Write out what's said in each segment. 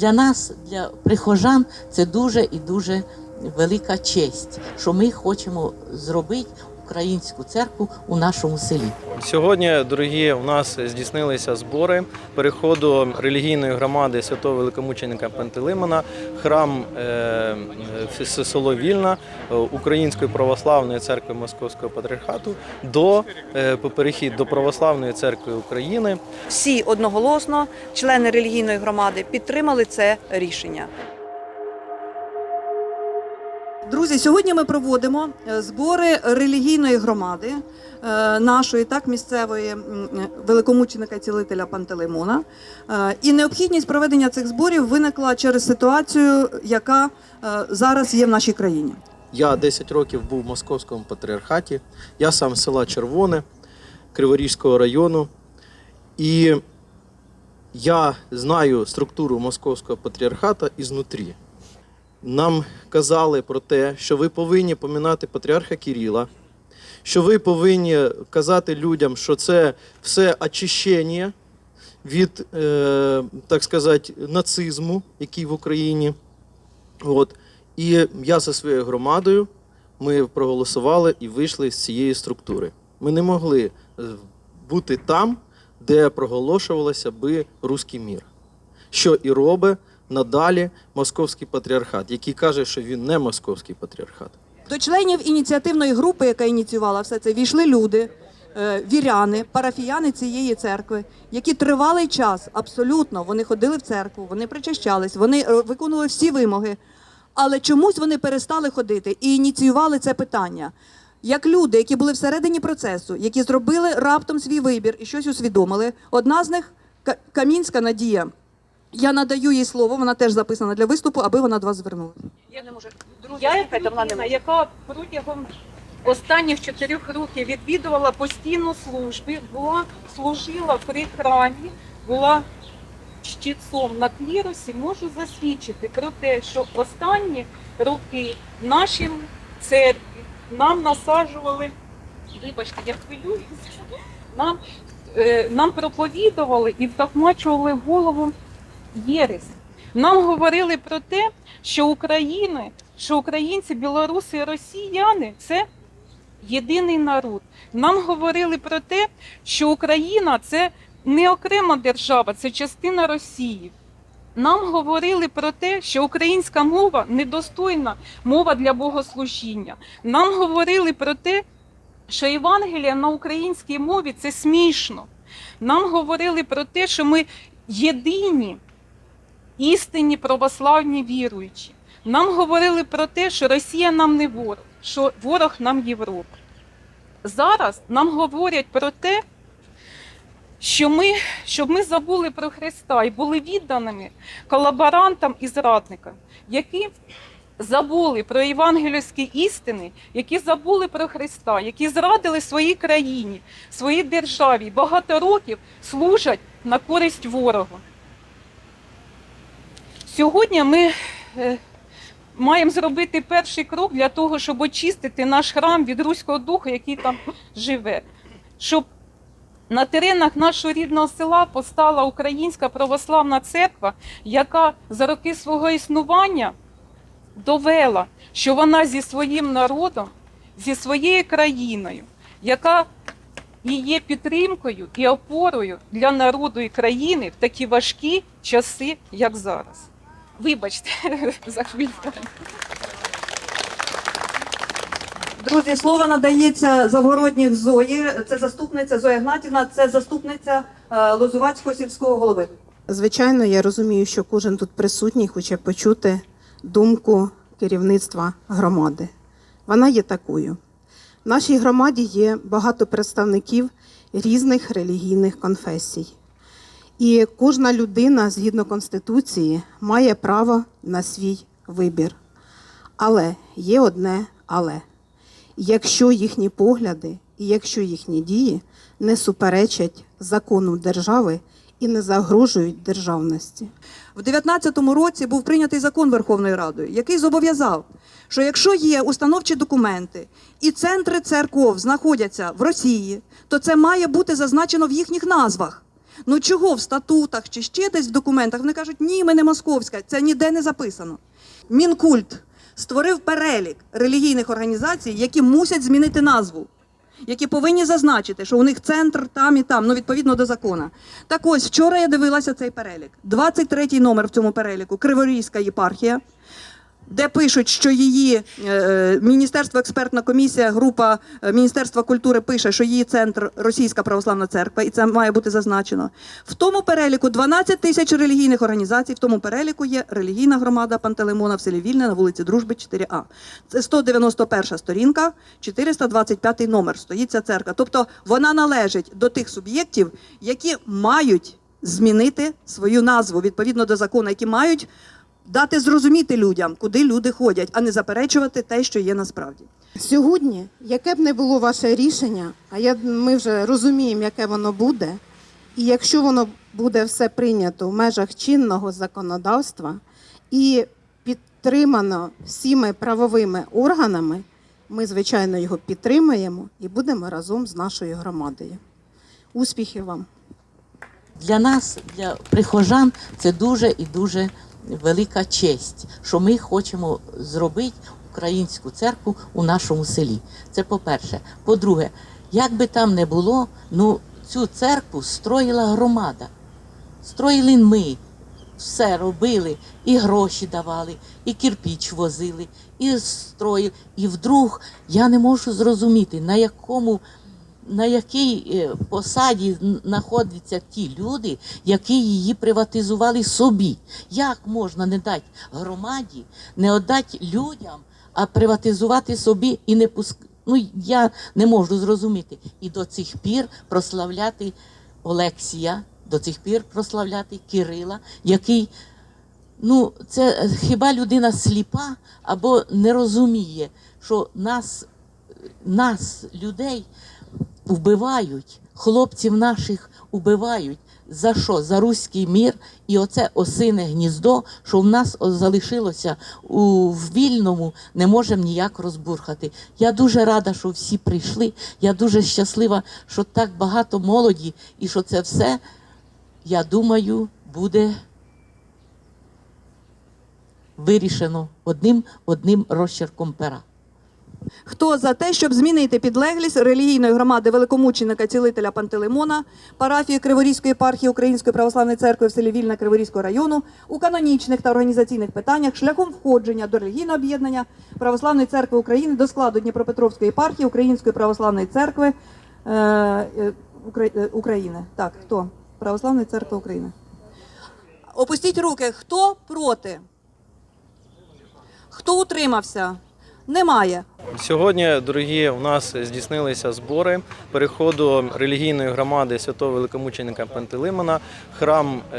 для нас, для прихожан, це дуже і дуже велика честь, що ми хочемо зробити українську церкву у нашому селі. Сьогодні, дорогі, у нас здійснилися збори переходу релігійної громади святого великомученика Пантелеймона, храм е, е, село Вільна е, Української православної церкви Московського патріархату до е, перехід до православної церкви України. Всі одноголосно, члени релігійної громади, підтримали це рішення. Друзі, сьогодні ми проводимо е, збори релігійної громади е, нашої так місцевої е, великомученика цілителя Пантелеймона. І необхідність проведення цих зборів виникла через ситуацію, яка зараз є в нашій країні. Я 10 років був в московському патріархаті. Я сам з села Червоне Криворізького району. І я знаю структуру московського патріархата ізнутрі. Нам казали про те, що ви повинні помінати патріарха Кирила, що ви повинні казати людям, що це все очищення від, е, так сказати, нацизму, який в Україні. От. І я зі своєю громадою ми проголосували і вийшли з цієї структури. Ми не могли е, бути там, де проголошувалося би руський мір. Що і робить надалі московський патріархат, який каже, що він не московський патріархат. До членів ініціативної групи, яка ініціювала все це, війшли люди, е, віряни, парафіяни цієї церкви, які тривалий час абсолютно вони ходили в церкву, вони причащались, вони е, виконували всі вимоги, але чомусь вони перестали ходити і ініціювали це питання. Як люди, які були всередині процесу, які зробили раптом свій вибір і щось усвідомили. Одна з них Камінська Надія. Я надаю їй слово, вона теж записана для виступу, аби вона до вас звернулася. Я не можу. Я як людина, яка протягом останніх чотирьох років відвідувала постійно служби, була служила при храмі, була щитцом на клірусі, можу засвідчити про те, що останні роки в нашій церкві нам насаджували, вибачте, я хвилююся, нам, е, нам проповідували і втахмачували голову єресь. Нам говорили про те, що України, що українці, білоруси росіяни це єдиний народ. Нам говорили про те, що Україна це не окрема держава, це частина Росії. Нам говорили про те, що українська мова недостойна мова для богослужіння. Нам говорили про те, що Євангелія на українській мові це смішно. Нам говорили про те, що ми єдині істинні православні віруючі. Нам говорили про те, що Росія нам не ворог, що ворог нам Європа. Зараз нам говорять про те, що ми, щоб ми забули про Христа і були відданими колаборантам і зрадникам, які забули про євангельські істини, які забули про Христа, які зрадили своїй країні, своїй державі, багато років служать на користь ворогу. Сьогодні ми е, маємо зробити перший крок для того, щоб очистити наш храм від руського духу, який там живе. Щоб на теренах нашого рідного села постала Українська православна церква, яка за роки свого існування довела, що вона зі своїм народом, зі своєю країною, яка і є підтримкою і опорою для народу і країни в такі важкі часи, як зараз. Вибачте за хвильку. Друзі, слово надається Завгородніх Зої. Це заступниця Зоя Гнатівна, це заступниця е, Лозувацького сільського голови. Звичайно, я розумію, що кожен тут присутній хоче почути думку керівництва громади. Вона є такою. В нашій громаді є багато представників різних релігійних конфесій. І кожна людина, згідно Конституції, має право на свій вибір. Але є одне але. Якщо їхні погляди і якщо їхні дії не суперечать закону держави і не загрожують державності. В 19-му році був прийнятий закон Верховною Радою, який зобов'язав, що якщо є установчі документи і центри церков знаходяться в Росії, то це має бути зазначено в їхніх назвах. Ну чого в статутах чи ще десь в документах вони кажуть, ні, ми не московська, це ніде не записано. Мінкульт створив перелік релігійних організацій, які мусять змінити назву, які повинні зазначити, що у них центр там і там, ну відповідно до закону. Так ось вчора я дивилася цей перелік. 23-й номер в цьому переліку Криворізька єпархія. Де пишуть, що її е, Міністерство експертна комісія, група е, Міністерства культури пише, що її центр Російська православна церква, і це має бути зазначено. В тому переліку 12 тисяч релігійних організацій. В тому переліку є релігійна громада Пантелеймона в селі Вільне на вулиці Дружби 4А. Це 191 сторінка, 425 номер стоїть ця церква. Тобто вона належить до тих суб'єктів, які мають змінити свою назву відповідно до закону, які мають дати зрозуміти людям, куди люди ходять, а не заперечувати те, що є насправді. Сьогодні, яке б не було ваше рішення, а я, ми вже розуміємо, яке воно буде, і якщо воно буде все прийнято в межах чинного законодавства і підтримано всіми правовими органами, ми, звичайно, його підтримаємо і будемо разом з нашою громадою. Успіхів вам! Для нас, для прихожан, це дуже і дуже велика честь, що ми хочемо зробити українську церкву у нашому селі. Це по-перше. По-друге, як би там не було, ну цю церкву строїла громада. Строїли ми, все робили, і гроші давали, і кирпіч возили, і строїли. І вдруг я не можу зрозуміти, на якому на якій е, посаді знаходяться ті люди, які її приватизували собі. Як можна не дати громаді, не віддати людям, а приватизувати собі і не пуск... Ну, я не можу зрозуміти. І до цих пір прославляти Олексія, до цих пір прославляти Кирила, який Ну, це хіба людина сліпа або не розуміє, що нас, нас, людей, вбивають, хлопців наших убивають. За що? За руський мір і оце осине гніздо, що в нас залишилося у вільному, не можемо ніяк розбурхати. Я дуже рада, що всі прийшли. Я дуже щаслива, що так багато молоді, і що це все, я думаю, буде вирішено одним одним розчерком пера. Хто за те, щоб змінити підлеглість релігійної громади великомученика цілителя Пантелеймона, парафії Криворізької єпархії Української православної церкви в селі Вільна Криворізького району у канонічних та організаційних питаннях шляхом входження до релігійного об'єднання Православної церкви України до складу Дніпропетровської єпархії Української православної церкви е, е, е, України. Так, хто? Православної церкви України. Опустіть руки. Хто проти? Хто утримався? Немає. Сьогодні, дорогі, у нас здійснилися збори переходу релігійної громади святого великомученика Пантелеймона, храм е,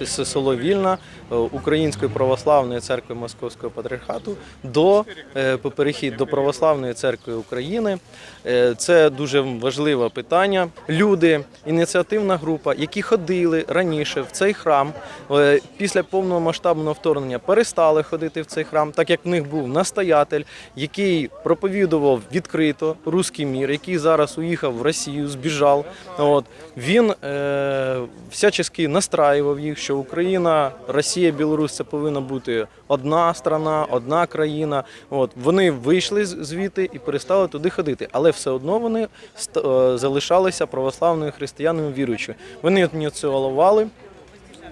е, село Вільна е, Української православної церкви Московського патріархату до перехід до православної церкви України. Це дуже важливе питання. Люди, ініціативна група, які ходили раніше в цей храм, після повного масштабного вторгнення перестали ходити в цей храм, так як в них був настоятель, який проповідував відкрито руський мір, який зараз уїхав в Росію, збіжав. От він е, всячески настраював їх, що Україна, Росія, Білорусь це повинна бути одна страна, одна країна. От вони вийшли звідти і перестали туди ходити, але все одно вони е, залишалися православними християнами віруючими. Вони ініціювали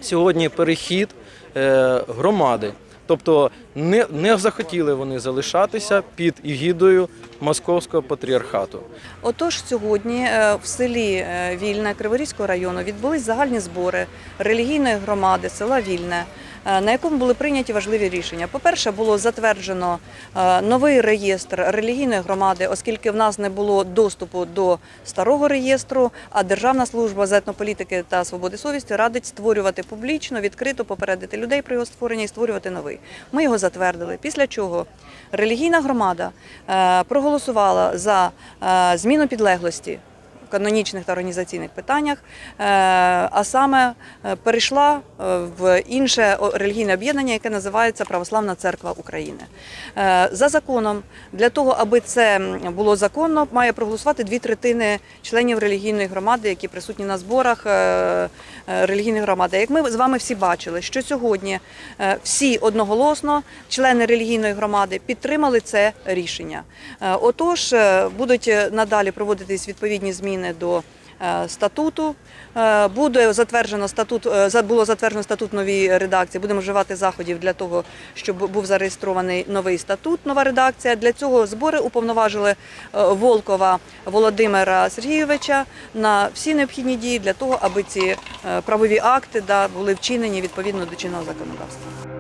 сьогодні перехід е, громади. Тобто не, не захотіли вони залишатися під ігідою Московського патріархату. Отож, сьогодні е, в селі е, Вільне Криворізького району відбулись загальні збори релігійної громади села Вільне. Е, На якому були прийняті важливі рішення. По-перше, було затверджено е, новий реєстр релігійної громади, оскільки в нас не було доступу до старого реєстру. А Державна служба з етнополітики та свободи совісті радить створювати публічно, відкрито попередити людей про його створення і створювати новий. Ми його затвердили. Після чого релігійна громада е, проголосувала за зміну підлеглості. Канонічних та організаційних питаннях, е, а саме е, перейшла е, в інше релігійне об'єднання, яке називається Православна Церква України. За законом, для того, аби це було законно, має проголосувати дві третини членів релігійної громади, які присутні на зборах релігійної громади. Як ми з вами всі бачили, що сьогодні всі одноголосно, члени релігійної громади, підтримали це рішення. Отож, будуть надалі проводитись відповідні зміни до е, статуту. Е, Буде затверджено статут, е, було затверджено статут новій редакції. Будемо вживати заходів для того, щоб був зареєстрований новий статут, нова редакція. Для цього збори уповноважили Волкова Володимира Сергійовича на всі необхідні дії для того, аби ці правові акти були вчинені відповідно до чинного законодавства.